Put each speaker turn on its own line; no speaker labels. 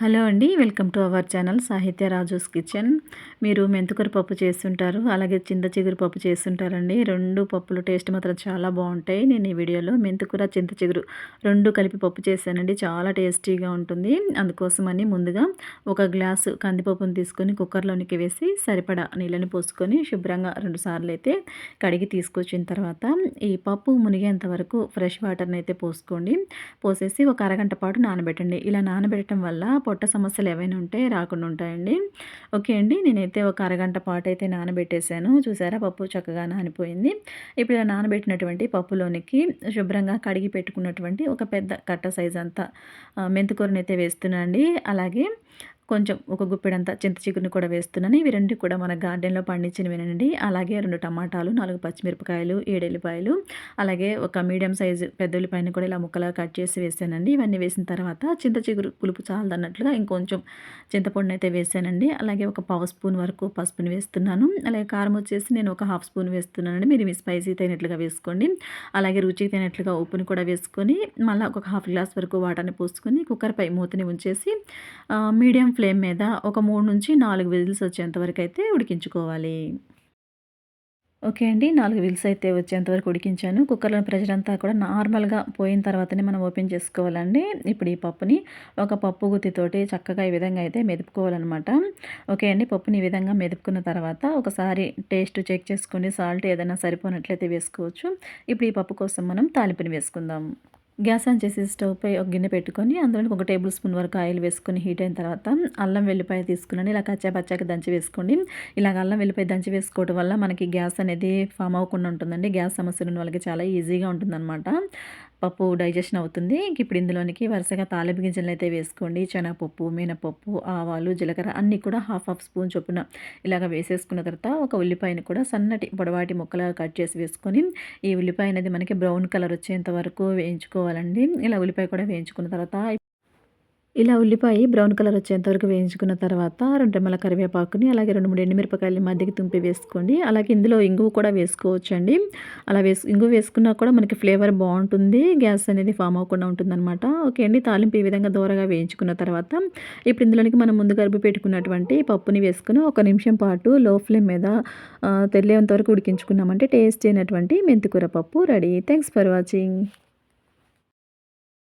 Hello అండి welcome to our channel సాహిత్య Raju's kitchen. మీరు మెంతుకూర పప్పు చేస్తుంటారు అలాగే చింత చిగురు పప్పు చేస్తుంటారండి. రెండు పప్పులు టేస్ట్ మాత్రం చాలా బాగుంటాయి. నేను ఈ వీడియోలో మెంతుకూర చింత చిగురు రెండు కలిపి పప్పు చేశానండి. చాలా టేస్టీగా ఉంటుంది. అందుకోసమని ముందుగా ఒక గ్లాసు కందిపప్పును తీసుకొని కుక్కర్లోనికి వేసి సరిపడా నీళ్ళని పోసుకొని శుభ్రంగా రెండు సార్లు అయితే కడిగి తీసుకొచ్చిన తర్వాత ఈ పప్పు మునిగేంత వరకు ఫ్రెష్ వాటర్ని అయితే పోసుకోండి. పోసేసి ఒక అరగంట పాటు నానబెట్టండి. ఇలా నానబెట్టడం వల్ల పొట్ట సమస్యలు ఏవైనా ఉంటే రాకుండా ఉంటాయండి. ఓకే అండి నేనైతే ఒక అరగంట పాటు అయితే నానబెట్టేశాను. చూసారా పప్పు చక్కగా నానిపోయింది. ఇప్పుడు నానబెట్టినటువంటి పప్పులోనికి శుభ్రంగా కడిగి పెట్టుకున్నటువంటి ఒక పెద్ద కట్ట సైజ్ అంతా మెంతికూరని అయితే వేస్తున్నాండి అలాగే కొంచెం ఒక గుప్పెడంత చింత చిగురుని కూడా వేస్తున్నాను. ఇవి రెండు కూడా మన గార్డెన్లో పండించినవేనండి. అలాగే రెండు టమాటాలు నాలుగు పచ్చిమిరపకాయలు ఏడెల్లిపాయలు అలాగే ఒక మీడియం సైజు పెద్ద ఉల్లిపాయని కూడా ఇలా ముక్కలా కట్ చేసి వేసానండి. ఇవన్నీ వేసిన తర్వాత చింత చిగురు పులుపు చాలదన్నట్లుగా ఇంకొంచెం చింతపండుని అయితే వేసానండి. అలాగే ఒక పావు స్పూన్ వరకు పసుపుని వేస్తున్నాను. అలాగే కారం వచ్చేసి నేను ఒక హాఫ్ స్పూన్ వేస్తున్నానండి. మీరు మీ స్పైసీ తగినట్లుగా వేసుకోండి. అలాగే రుచికి తగినట్లుగా ఉప్పుని కూడా వేసుకొని మళ్ళీ ఒక హాఫ్ గ్లాస్ వరకు వాటర్ని పోసుకొని కుక్కర్పై మూతని ఉంచేసి మీడియం ఫ్లేమ్ మీద ఒక మూడు నుంచి నాలుగు విజిల్స్ వచ్చేంత వరకు అయితే ఉడికించుకోవాలి. ఓకే అండి నాలుగు విల్స్ అయితే వచ్చేంతవరకు ఉడికించాను. కుక్కర్లో ప్రెషర్ అంతా కూడా నార్మల్గా పోయిన తర్వాతనే మనం ఓపెన్ చేసుకోవాలండి. ఇప్పుడు ఈ పప్పుని ఒక పప్పు గుత్తితోటి చక్కగా ఈ విధంగా అయితే మెదుపుకోవాలన్నమాట. ఓకే అండి పప్పుని ఈ విధంగా మెదుపుకున్న తర్వాత ఒకసారి టేస్ట్ చెక్ చేసుకుని సాల్ట్ ఏదైనా సరిపోనట్లయితే వేసుకోవచ్చు. ఇప్పుడు ఈ పప్పు కోసం మనం తాలింపుని వేసుకుందాం. గ్యాస్ ఆన్ చేసి స్టవ్ పై ఒక గిన్నె పెట్టుకొని అందులో ఒక టేబుల్ స్పూన్ వరకు ఆయిల్ వేసుకొని హీట్ అయిన తర్వాత అల్లం వెల్లిపాయ తీసుకున్నాను. ఇలా కచ్చా పచ్చాకి దంచి వేసుకోండి. ఇలాగ అల్లం వెల్లిపాయ దంచి వేసుకోవడం వల్ల మనకి గ్యాస్ అనేది ఫామ్ అవ్వకుండా ఉంటుందండి. గ్యాస్ సమస్యలు ఉన్న వాళ్ళకి చాలా ఈజీగా ఉంటుందన్నమాట. పప్పు డైజెషన్ అవుతుంది. ఇప్పుడు ఇందులోనికి వరుసగా తాలింపు గింజలను అయితే వేసుకోండి. శనగపప్పు మినపప్పు ఆవాలు జీలకర్ర అన్నీ కూడా హాఫ్ హాఫ్ స్పూన్ చొప్పున ఇలాగ వేసేసుకున్న తర్వాత ఒక ఉల్లిపాయని కూడా సన్నటి పొడవాటి ముక్కలుగా కట్ చేసి వేసుకొని ఈ ఉల్లిపాయ అనేది మనకి బ్రౌన్ కలర్ వచ్చేంత వరకు వేయించుకోవాలండి. ఇలా ఉల్లిపాయ కూడా వేయించుకున్న తర్వాత ఇలా ఉల్లిపాయ బ్రౌన్ కలర్ వచ్చేంతవరకు వేయించుకున్న తర్వాత రెండు రెమ్మల కరివేపాకుని అలాగే రెండు మూడు ఎండుమిరపకాయలు మధ్యకి తుంపి వేసుకోండి. అలాగే ఇందులో ఇంగువ కూడా వేసుకోవచ్చండి. అలా వేసు ఇంగువ వేసుకున్నా కూడా మనకి ఫ్లేవర్ బాగుంటుంది. గ్యాస్ అనేది ఫామ్ అవ్వకుండా ఉంటుందన్నమాట. ఓకే అండి. తాలింపు ఈ విధంగా దూరగా వేయించుకున్న తర్వాత ఇప్పుడు ఇందులోనికి మనం ముందు గరుపు పెట్టుకున్నటువంటి పప్పుని వేసుకుని ఒక నిమిషం పాటు లో ఫ్లేమ్ మీద తెలియంతవరకు ఉడికించుకున్నామంటే టేస్ట్ అయినటువంటి మెంతికూర పప్పు రెడీ. Thanks for watching.